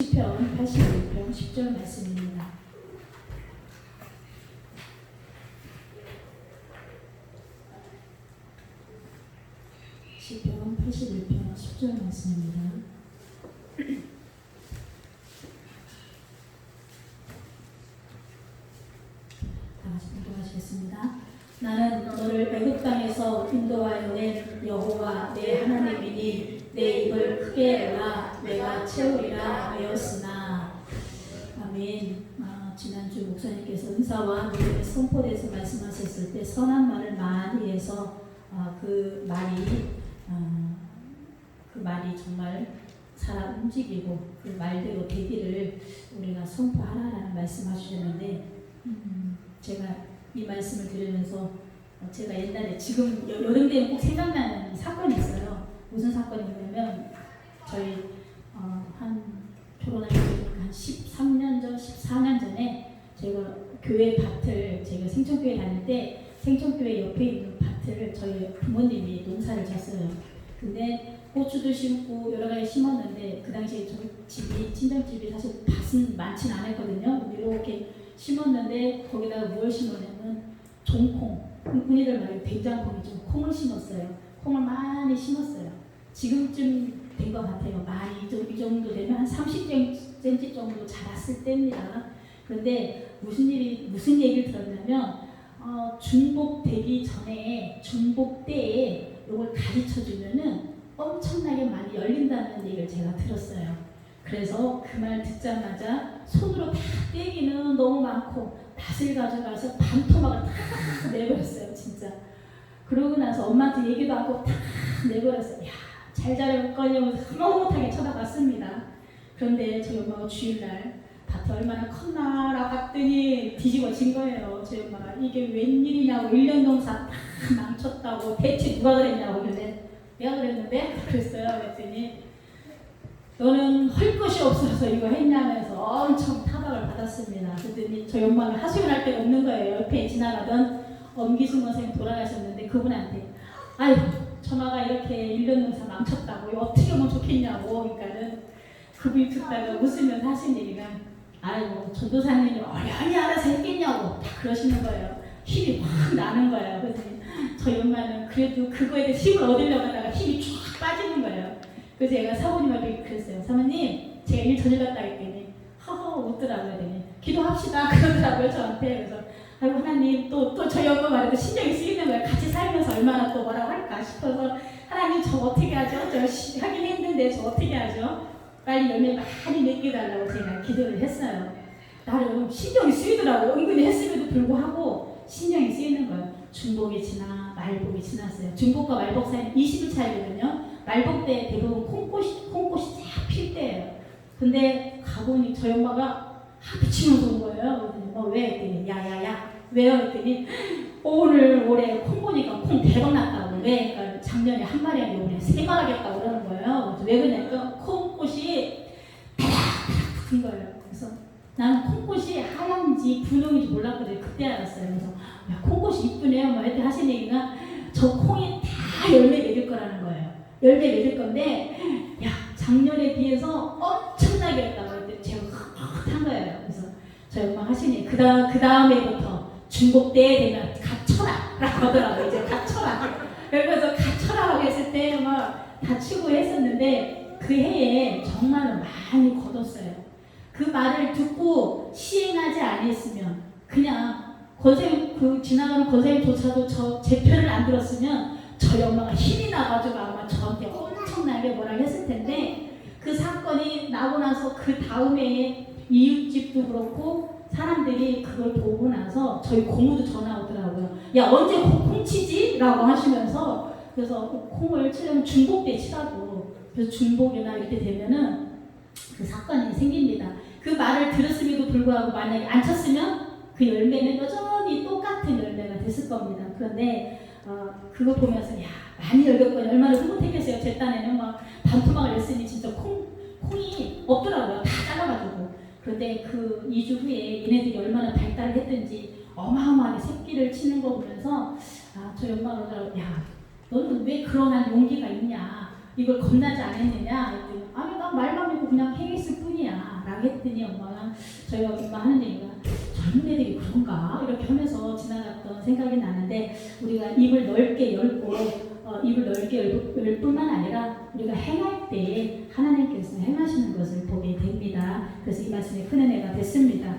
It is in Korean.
시편 81편 10절 말씀입니다. 시편 81편 10절 말씀입니다. 다 같이 공동하시겠습니다. 나는 너를 애굽 땅에서 인도하여 낸 여호와 내 하나님이니 내 입을 크게 열라. 내가 채우리라 하였으나. 아멘. 아, 지난주 목사님께서 은사와 믿음의 선포대에서 말씀하셨을 때 선한 말을 많이 해서 아, 그 말이 아, 그 말이 정말 사람 움직이고 그 말대로 되기를 우리가 선포하라라는 말씀하셨는데 음, 제가 이 말씀을 들으면서 어, 제가 옛날에 지금 여- 여름 되면 꼭 생각나는 사건이 있어요. 무슨 사건이냐면 저희 어, 한 결혼하기 한 13년 전, 14년 전에 제가 교회 밭을 제가 생천교회 다닐 때 생천교회 옆에 있는 밭을 저희 부모님이 농사를 졌어요. 근데 고추도 심고 여러 가지 심었는데 그 당시에 저희 집이 친정집이 사실 밭은 많진 않았거든요. 이렇게 심었는데 거기다가 무엇 심었냐면 종콩, 흔히들 말해 된장콩이죠. 콩을 심었어요. 콩을 많이 심었어요. 지금쯤 된 것 같아요. 많이 이 정- 이 정도 되면 한 30cm 정도 자랐을 때입니다. 그런데 무슨 일이 무슨 얘기를 들었냐면 어, 중복 되기 전에 중복 때에 이걸 가르쳐 주면은 엄청나게 많이 열린다는 얘기를 제가 들었어요. 그래서 그 말 듣자마자 손으로 다 떼기는 너무 많고 밭을 가져가서 반토막을 다 내버렸어요, 진짜. 그러고 나서 엄마한테 얘기도 하고 다 내버렸어요. 야, 잘 자랄걸요. 흐뭇하게 쳐다봤습니다. 그런데 저희 엄마가 주일날 밭이 얼마나 컸나라고 봤더니 뒤집어진 거예요. 저희 엄마가 이게 웬일이냐고 1년 농사 다 망쳤다고 대체 누가 그랬냐고 그랬는데 내가 그랬는데 그랬어요. 그랬더니 너는 할 것이 없어서 이거 했냐면서 엄청 받았습니다. 그랬더니 저희 엄마는 하소연할 데가 없는 거예요. 옆에 지나가던 엄기순 선생님 돌아가셨는데 그분한테 아유 전화가 이렇게 1년 농사 망쳤다고 어떻게 하면 좋겠냐고 그러니까는 그분이 듣다가 웃으면서 하신 얘기가 아이고 전도사님이 어련히 알아서 했겠냐고 다 그러시는 거예요. 힘이 확 나는 거예요. 그랬더니 저희 엄마는 그래도 그거에 대해 힘을 얻으려고 하다가 힘이 쫙 빠지는 거예요. 그래서 제가 사모님한테 그랬어요. 사모님, 제가 일 저질 갔다 했더니 허허 웃더라고요. 기도합시다 그러더라고요 저한테. 그래서 아이고 하나님 또또 엄마 말에도 신경이 쓰이는 거예요. 같이 살면서 얼마나 또 뭐라고 할까 싶어서 하나님 저 어떻게 하죠? 저 시- 하긴 했는데 저 어떻게 하죠? 빨리 열매 많이 맺게 달라고 제가 기도를 했어요. 나름 신경이 쓰이더라고요. 은근히 했음에도 불구하고 신경이 쓰이는 거예요. 중복이 지나 말복이 지났어요. 중복과 말복 사이는 20일 차이거든요. 말복 때 대부분 콩꽃이 콩꽃이 쫙 필 때예요. 근데 가보니 저희 엄마가 하피치면서 온 거예요. 어, 왜? 했더니 야 야 야 왜요? 했더니 오늘 올해 콩 보니까 콩 대박 났다고 왜? 그러니까 작년에 한 마리 하는데 올해 세 마리 하겠다고 그러는 거예요. 왜 그러냐니까 콩꽃이 다닥다닥 붙은 거예요. 그래서 나는 콩꽃이 하얀지 분홍인지 몰랐거든요. 그때 알았어요. 그래서 야, 콩꽃이 이쁘네요. 뭐 이렇게 하신 얘기가 저 콩이 다 열매 맺을 거라는 거예요. 열매 맺을 건데 야 작년에 비해서 엄청나게 했다고 했더니 제가 흐뭇한 거예요. 그래서 저희 엄마 하시니 그 다음 그 다음에부터 중복 때 되면 갇혀라라고 하더라고요. 이제 갇혀라. 그래서 갇혀라고 했을 때 막 다치고 했었는데 그 해에 정말 많이 걷었어요. 그 말을 듣고 시행하지 않았으면 그냥 권생 그 지나가는 권생조차도 저 제 편을 안 들었으면 저희 엄마가 힘이 나가지고 아마 저한테 엄청나게 뭐라 했을 텐데 그 사건이 나고 나서 그 다음에 이웃집도 그렇고 사람들이 그걸 보고 나서 저희 고모도 전화 오더라고요. 야 언제 콩, 콩 치지? 라고 하시면서 그래서 콩을 치려면 중복 때 치라고 그래서 중복이나 이렇게 되면은 그 사건이 생깁니다. 그 말을 들었음에도 불구하고 만약에 안 쳤으면 그 열매는 여전히 똑같은 열매가 됐을 겁니다. 그런데 어, 그거 보면서 야 많이 열렸거든요. 얼마나 흐뭇했겠어요. 제 딴에는 막 반토막을 냈으니 진짜 콩 콩이 없더라고요. 다 그런데 그 2주 후에 얘네들이 얼마나 발달을 했든지 어마어마하게 새끼를 치는 거 보면서 아 저희 엄마가 그러더라고요. 야 너는 왜 그런 한 용기가 있냐? 이걸 겁나지 않았느냐? 했더니 아니 난 말만 믿고 그냥 행했을 뿐이야. 했더니 엄마가 저희가 엄마 하는 얘기가 젊은 애들이 그런가 이렇게 하면서 지나갔던 생각이 나는데 우리가 입을 넓게 열고 어, 입을 넓게 열, 열 뿐만 아니라 우리가 행할 때 하나님께서 행하시는 것을 보게 됩니다. 그래서 이 말씀이 큰 은혜가 됐습니다.